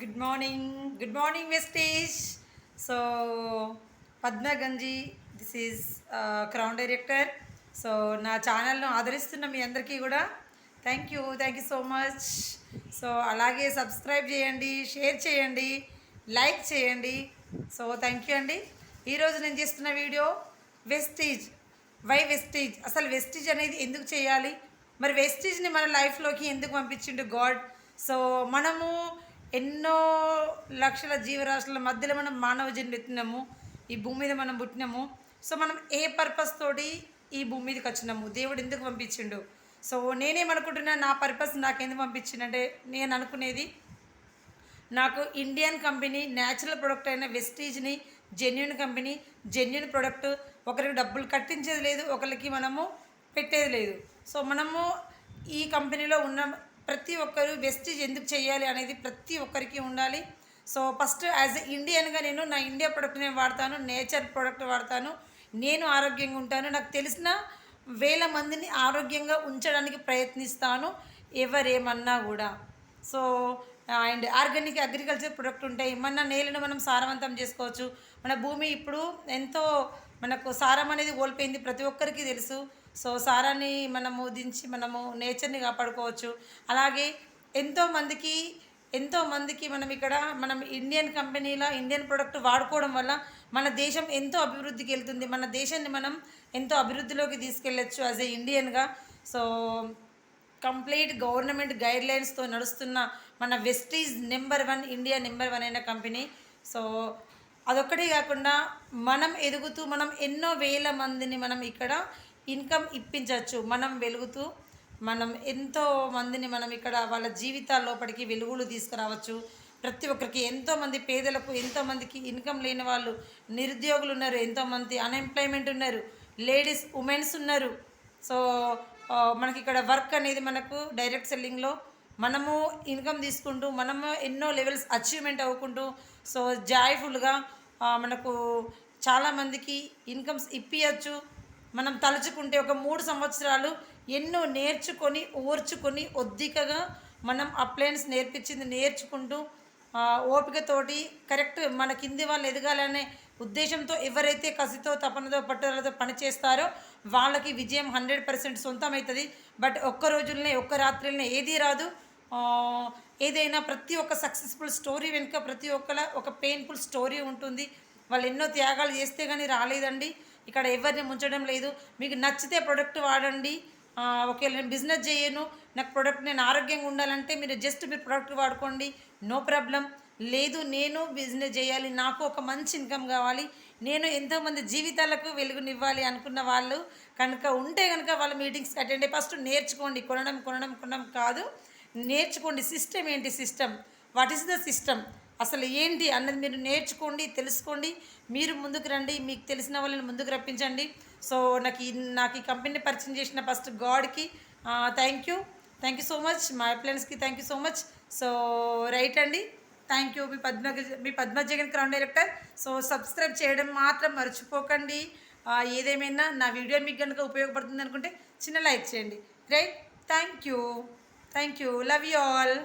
Good morning good morning Vestige so Padma Ganji this is crown director so నా ఛానల్ను ఆదరిస్తున్న మీ అందరికీ కూడా thank you thank you so much so అలాగే సబ్స్క్రైబ్ చేయండి షేర్ చేయండి లైక్ చేయండి. సో థ్యాంక్ యూ అండి. ఈరోజు నేను చేస్తున్న వీడియో వెస్టీజ్ వై వెస్టీజ్ అసలు వెస్టీజ్ అనేది ఎందుకు చేయాలి? మరి వెస్టీజ్ని మన లైఫ్లోకి ఎందుకు పంపించిండు గాడ్ సో మనము ఎన్నో లక్షల జీవరాశుల మధ్యలో మనం మానవ జన్మ ఎత్తినాము ఈ భూమి మీద మనం పుట్టినాము. సో మనం ఏ పర్పస్ తోటి ఈ భూమి మీదకి వచ్చినాము? దేవుడు ఎందుకు పంపించిండు? సో నేనేమనుకుంటున్నా నా పర్పస్ నాకు ఎందుకు నేను అనుకునేది నాకు ఇండియన్ కంపెనీ న్యాచురల్ ప్రొడక్ట్ అయిన వెస్టీజ్ని జెన్యున్ కంపెనీ జెన్యున్ ప్రొడక్ట్ ఒకరికి డబ్బులు కట్టించేది లేదు ఒకరికి మనము పెట్టేది లేదు. సో మనము ఈ కంపెనీలో ఉన్న ప్రతి ఒక్కరు వెస్టీజ్ ఎందుకు చేయాలి అనేది ప్రతి ఒక్కరికి ఉండాలి. సో ఫస్ట్ యాజ్ ఎ ఇండియన్గా నేను నా ఇండియా ప్రొడక్ట్ నేను వాడతాను నేచర్ ప్రొడక్ట్ వాడతాను. నేను ఆరోగ్యంగా ఉంటాను. నాకు తెలిసిన వేల మందిని ఆరోగ్యంగా ఉంచడానికి ప్రయత్నిస్తాను ఎవరేమన్నా కూడా. So and organic agriculture product ఉంటాయి. మన నేలను మనం సారవంతం చేసుకోవచ్చు. మన భూమి ఇప్పుడు ఎంతో మనకు సారం అనేది కోల్పోయింది ప్రతి ఒక్కరికి తెలుసు. సో సారాన్ని మనము దించి మనము నేచర్ని కాపాడుకోవచ్చు. అలాగే ఎంతోమందికి ఎంతోమందికి మనం ఇక్కడ మనం ఇండియన్ కంపెనీల ఇండియన్ ప్రొడక్ట్ వాడుకోవడం వల్ల మన దేశం ఎంతో అభివృద్ధికి వెళ్తుంది. మన దేశాన్ని మనం ఎంతో అభివృద్ధిలోకి తీసుకెళ్ళచ్చు యాజ్ ఏ ఇండియన్గా సో కంప్లీట్ గవర్నమెంట్ గైడ్లైన్స్తో నడుస్తున్న మన Vestige number one India number one అయిన కంపెనీ. సో అదొక్కటే కాకుండా మనం ఎదుగుతూ మనం ఎన్నో వేల మందిని మనం ఇక్కడ ఇన్కమ్ ఇప్పించవచ్చు. మనం వెలుగుతూ మనం ఎంతో మందిని మనం ఇక్కడ వాళ్ళ జీవితాల లోపలికి వెలుగులు తీసుకురావచ్చు. ప్రతి ఒక్కరికి ఎంతోమంది పేదలకు ఎంతోమందికి ఇన్కమ్ లేని వాళ్ళు నిరుద్యోగులు ఉన్నారు ఎంతోమంది అన్ఎంప్లాయ్మెంట్ ఉన్నారు లేడీస్ ఉమెన్స్ ఉన్నారు. సో మనకి ఇక్కడ వర్క్ అనేది మనకు డైరెక్ట్ సెల్లింగ్లో మనము ఇన్కమ్ తీసుకుంటూ మనము ఎన్నో లెవెల్స్ అచీవ్మెంట్ అవ్వుకుంటూ సో జాయ్ఫుల్గా మనకు చాలామందికి ఇన్కమ్స్ ఇప్పించచ్చు మనం తలుచుకుంటే ఒక మూడు సంవత్సరాలు ఎన్నో నేర్చుకొని ఓర్చుకొని ఒద్దికగా మనం అప్లయన్స్ నేర్పించింది నేర్చుకుంటూ ఓపికతోటి కరెక్ట్ మన కింది వాళ్ళు ఎదగాలనే ఉద్దేశంతో ఎవరైతే కసితో తపనతో పట్టుదలతో పనిచేస్తారో వాళ్ళకి విజయం హండ్రెడ్ పర్సెంట్ సొంతమవుతుంది బట్ ఒక్క రోజులనే ఒక్క రాత్రులనే ఏదీ రాదు. ఏదైనా ప్రతి ఒక్క సక్సెస్ఫుల్ స్టోరీ వెనుక ప్రతి ఒక్కల ఒక పెయిన్ఫుల్ స్టోరీ ఉంటుంది. వాళ్ళు ఎన్నో త్యాగాలు చేస్తే కానీ రాలేదండి. ఇక్కడ ఎవరిని ముంచడం లేదు. మీకు నచ్చితే ప్రొడక్ట్ వాడండి. ఒకవేళ నేను బిజినెస్ చేయను నాకు ప్రొడక్ట్ నేను ఆరోగ్యంగా ఉండాలంటే మీరు జస్ట్ మీరు ప్రొడక్ట్ వాడుకోండి. నో ప్రాబ్లం లేదు నేను బిజినెస్ చేయాలి. నాకు ఒక మంచి ఇన్కమ్ కావాలి. నేను ఎంతోమంది జీవితాలకు వెలుగునివ్వాలి అనుకున్న వాళ్ళు కనుక ఉంటే కనుక వాళ్ళ మీటింగ్స్ అటెండ్ అయ్యి ఫస్ట్ నేర్చుకోండి. కొనడం కొనడం కొనడం కాదు. నేర్చుకోండి. సిస్టమ్ ఏంటి? System what is the system అసలు ఏంటి అన్నది మీరు నేర్చుకోండి తెలుసుకోండి. మీరు ముందుకు రండి మీకు తెలిసిన వాళ్ళని ముందుకు రప్పించండి. సో నాకు ఈ నాకు ఈ కంపెనీని పరిచయం చేసిన first గాడ్కి thank you thank you so much మా అప్లయన్స్కి thank you so much so right అండి. థ్యాంక్ యూ మీ పద్మ మీ Padma Jagan crown director so subscribe చేయడం మాత్రం మర్చిపోకండి. ఏదేమైనా నా వీడియో మీకు కనుక ఉపయోగపడుతుంది అనుకుంటే చిన్న లైక్ చేయండి. Right thank you thank you love you all